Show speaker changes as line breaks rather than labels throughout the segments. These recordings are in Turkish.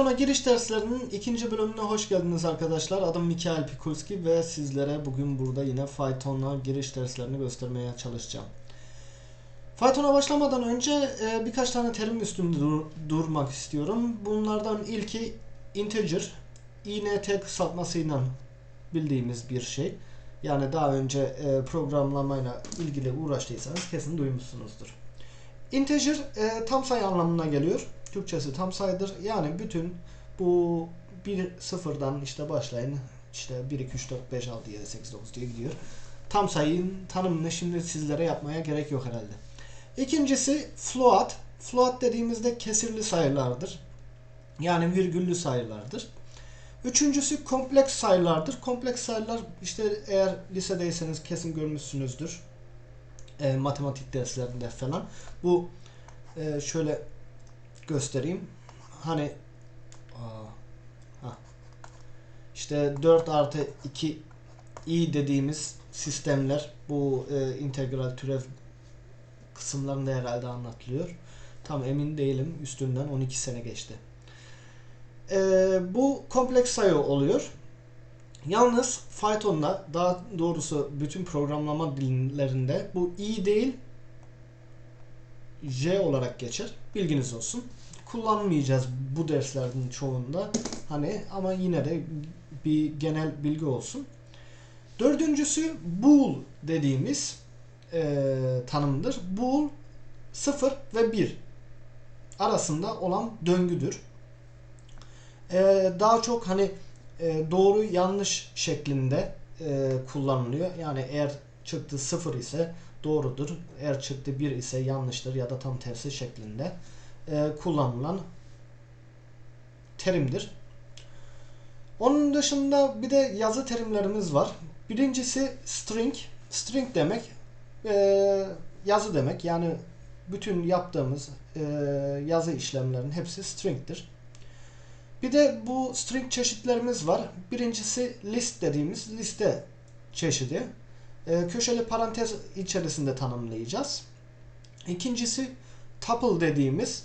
Python'a giriş derslerinin ikinci bölümüne hoş geldiniz arkadaşlar. Adım Mikael Pikulski ve sizlere bugün burada yine Python'a giriş derslerini göstermeye çalışacağım. Python'a başlamadan önce e, birkaç tane terim üstünde dur- durmak istiyorum. Bunlardan ilki integer, int kısaltmasıyla bildiğimiz bir şey. Yani daha önce e, programlamayla ilgili uğraştıysanız kesin duymuşsunuzdur. Integer e, tam sayı anlamına geliyor. Türkçesi tam sayıdır. Yani bütün bu bir sıfırdan işte başlayın işte 1, 2, 3, 4, 5, 6, 7, 8, 9 diye gidiyor. Tam sayının tanımını şimdi sizlere yapmaya gerek yok herhalde. İkincisi float. Float dediğimizde kesirli sayılardır. Yani virgüllü sayılardır. Üçüncüsü kompleks sayılardır. Kompleks sayılar işte eğer lisedeyseniz kesin görmüşsünüzdür. E, matematik derslerinde falan. Bu e, şöyle göstereyim. Hani işte 4 artı 2 i dediğimiz sistemler bu e, integral türev kısımlarında herhalde anlatılıyor. Tam emin değilim. Üstünden 12 sene geçti. E, bu kompleks sayı oluyor. Yalnız Python'da daha doğrusu bütün programlama dillerinde bu i değil J olarak geçer. Bilginiz olsun. Kullanmayacağız bu derslerin çoğunda. Hani ama yine de bir genel bilgi olsun. Dördüncüsü bool dediğimiz e, tanımdır. Bool 0 ve 1 arasında olan döngüdür. E, daha çok hani e, doğru yanlış şeklinde e, kullanılıyor. Yani eğer çıktı 0 ise doğrudur. Eğer çıktı 1 ise yanlıştır ya da tam tersi şeklinde e, kullanılan terimdir. Onun dışında bir de yazı terimlerimiz var. Birincisi string. String demek e, yazı demek. Yani bütün yaptığımız e, yazı işlemlerinin hepsi string'tir. Bir de bu string çeşitlerimiz var. Birincisi list dediğimiz liste çeşidi. E, köşeli parantez içerisinde tanımlayacağız. İkincisi tuple dediğimiz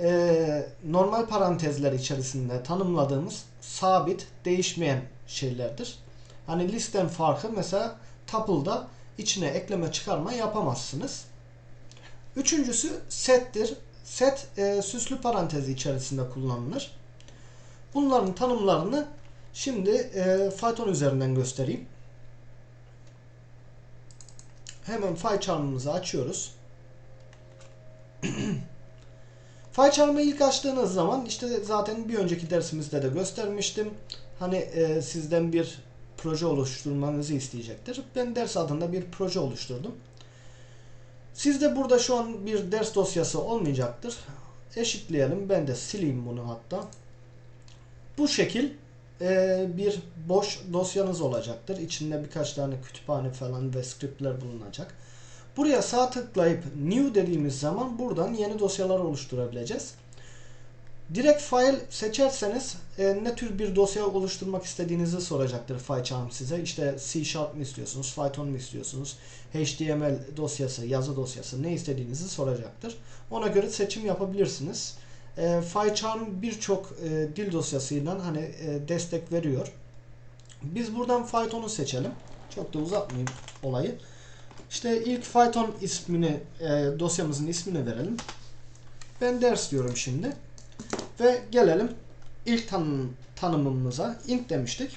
e, normal parantezler içerisinde tanımladığımız sabit, değişmeyen şeylerdir. Hani listen farkı mesela tuple'da içine ekleme çıkarma yapamazsınız. Üçüncüsü set'tir. Set e, süslü parantezi içerisinde kullanılır. Bunların tanımlarını şimdi e, Python üzerinden göstereyim. Hemen PyCharm'ımızı açıyoruz. PyCharm'ı ilk açtığınız zaman işte zaten bir önceki dersimizde de göstermiştim. Hani e, sizden bir proje oluşturmanızı isteyecektir. Ben ders adında bir proje oluşturdum. Sizde burada şu an bir ders dosyası olmayacaktır. Eşitleyelim. Ben de sileyim bunu hatta. Bu şekil e, bir boş dosyanız olacaktır. İçinde birkaç tane kütüphane falan ve scriptler bulunacak. Buraya sağ tıklayıp new dediğimiz zaman buradan yeni dosyalar oluşturabileceğiz. Direkt file seçerseniz e, ne tür bir dosya oluşturmak istediğinizi soracaktır PyCharm size. İşte C Sharp mı istiyorsunuz, Python mu istiyorsunuz, HTML dosyası, yazı dosyası ne istediğinizi soracaktır. Ona göre seçim yapabilirsiniz. E, PyCharm birçok e, dil dosyasıyla hani e, destek veriyor. Biz buradan Python'u seçelim. Çok da uzatmayayım olayı. İşte ilk Python ismini, e, dosyamızın ismini verelim. Ben ders diyorum şimdi. Ve gelelim ilk tanım, tanımımıza. int demiştik.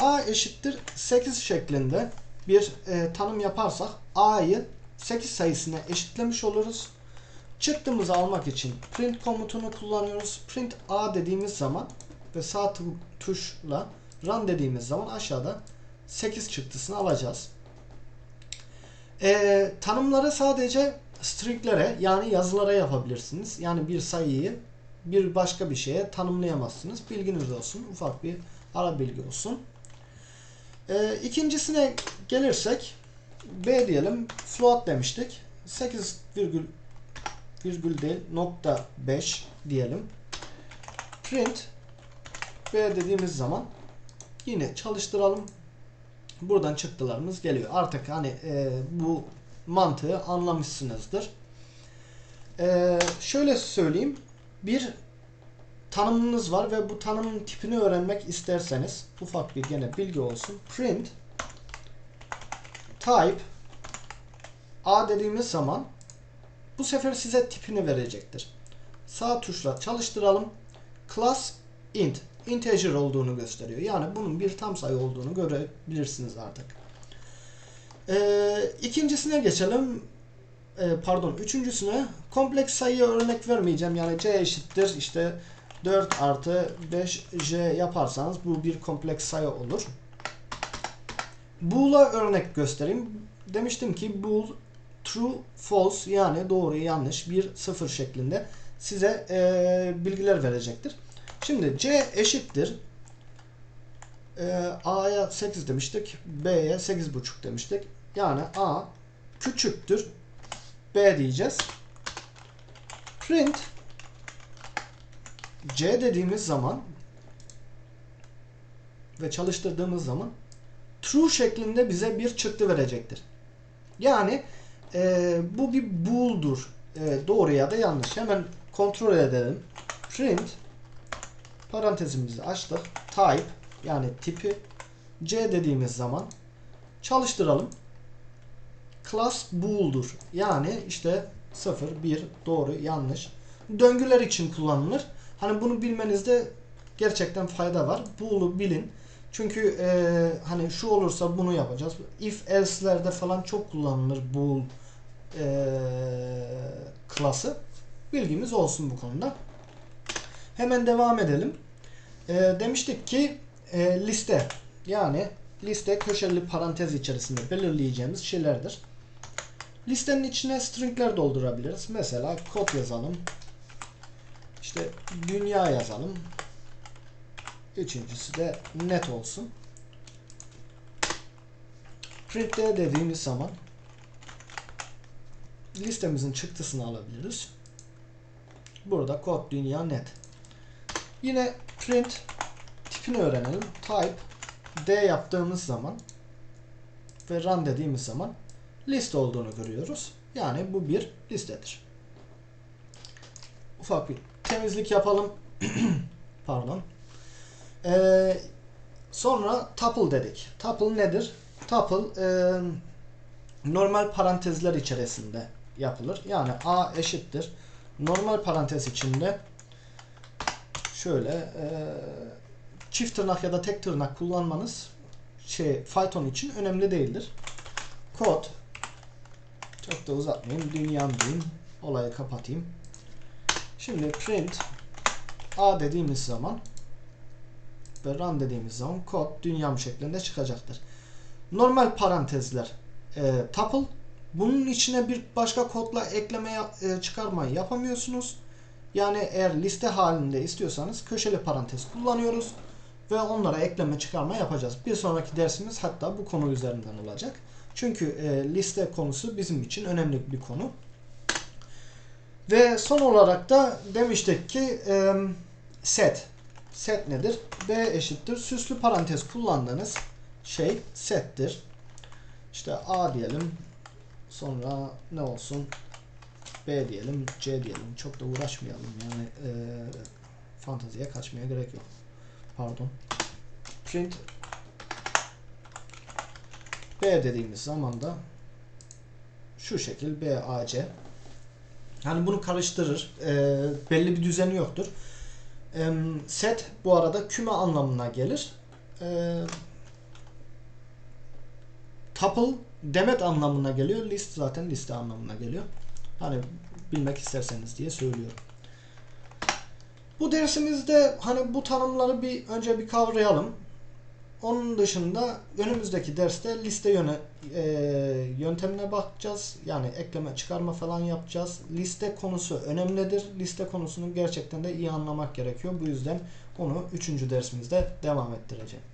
a eşittir 8 şeklinde bir e, tanım yaparsak a'yı 8 sayısına eşitlemiş oluruz. Çıktığımızı almak için print komutunu kullanıyoruz. Print a dediğimiz zaman ve sağ tuşla run dediğimiz zaman aşağıda 8 çıktısını alacağız. E, tanımları sadece stringlere yani yazılara yapabilirsiniz. Yani bir sayıyı bir başka bir şeye tanımlayamazsınız. Bilginiz olsun. Ufak bir ara bilgi olsun. E, ikincisine gelirsek B diyelim. Float demiştik. 8 virgül virgül değil nokta 5 diyelim. Print B dediğimiz zaman yine çalıştıralım. Buradan çıktılarımız geliyor. Artık hani e, bu mantığı anlamışsınızdır. E, şöyle söyleyeyim. Bir tanımınız var ve bu tanımın tipini öğrenmek isterseniz ufak bir gene bilgi olsun. Print type a dediğimiz zaman bu sefer size tipini verecektir. Sağ tuşla çalıştıralım. Class int integer olduğunu gösteriyor. Yani bunun bir tam sayı olduğunu görebilirsiniz artık. Ee, ikincisine geçelim. Ee, pardon üçüncüsüne kompleks sayıya örnek vermeyeceğim. Yani c eşittir işte 4 artı 5j yaparsanız bu bir kompleks sayı olur. Bool'a örnek göstereyim. Demiştim ki bool true false yani doğru yanlış bir sıfır şeklinde size e, bilgiler verecektir. Şimdi c eşittir e, a'ya 8 demiştik b'ye 8,5 demiştik. Yani a küçüktür b diyeceğiz. Print c dediğimiz zaman ve çalıştırdığımız zaman true şeklinde bize bir çıktı verecektir. Yani e, bu bir bool'dur. E, doğru ya da yanlış. Hemen kontrol edelim. Print parantezimizi açtık. Type yani tipi C dediğimiz zaman çalıştıralım. Class bool'dur. Yani işte 0, 1, doğru, yanlış. Döngüler için kullanılır. Hani bunu bilmenizde gerçekten fayda var. Bool'u bilin. Çünkü e, hani şu olursa bunu yapacağız. If else'lerde falan çok kullanılır bool e, klası. Bilgimiz olsun bu konuda. Hemen devam edelim. E, demiştik ki e, liste yani liste köşeli parantez içerisinde belirleyeceğimiz şeylerdir. Listenin içine stringler doldurabiliriz. Mesela kod yazalım. İşte dünya yazalım. Üçüncüsü de net olsun. Print D dediğimiz zaman listemizin çıktısını alabiliriz. Burada kod dünya net. Yine print tipini öğrenelim. Type D yaptığımız zaman ve run dediğimiz zaman liste olduğunu görüyoruz. Yani bu bir listedir. Ufak bir temizlik yapalım. Pardon. Ee, sonra tuple dedik. Tuple nedir? Tuple e, normal parantezler içerisinde yapılır. Yani a eşittir. Normal parantez içinde şöyle e, çift tırnak ya da tek tırnak kullanmanız şey Python için önemli değildir. Kod çok da uzatmayayım. Dünyam diyeyim. Olayı kapatayım. Şimdi print a dediğimiz zaman ve run dediğimiz zaman kod dünyam şeklinde çıkacaktır. Normal parantezler e, tuple bunun içine bir başka kodla ekleme e, çıkarma yapamıyorsunuz. Yani eğer liste halinde istiyorsanız köşeli parantez kullanıyoruz ve onlara ekleme çıkarma yapacağız. Bir sonraki dersimiz hatta bu konu üzerinden olacak. Çünkü e, liste konusu bizim için önemli bir konu. Ve son olarak da demiştik ki e, set. Set nedir? B eşittir. Süslü parantez kullandığınız şey settir. İşte A diyelim. Sonra ne olsun? B diyelim, C diyelim. Çok da uğraşmayalım. Yani e, fanteziye kaçmaya gerek yok. Pardon. Print B dediğimiz zaman da şu şekil B, A, C. Yani bunu karıştırır. E, belli bir düzeni yoktur. E, set bu arada küme anlamına gelir. E, tuple demet anlamına geliyor. List zaten liste anlamına geliyor. Hani bilmek isterseniz diye söylüyorum. Bu dersimizde hani bu tanımları bir önce bir kavrayalım. Onun dışında önümüzdeki derste liste yöne, e, yöntemine bakacağız. Yani ekleme çıkarma falan yapacağız. Liste konusu önemlidir. Liste konusunu gerçekten de iyi anlamak gerekiyor. Bu yüzden onu 3. dersimizde devam ettireceğim.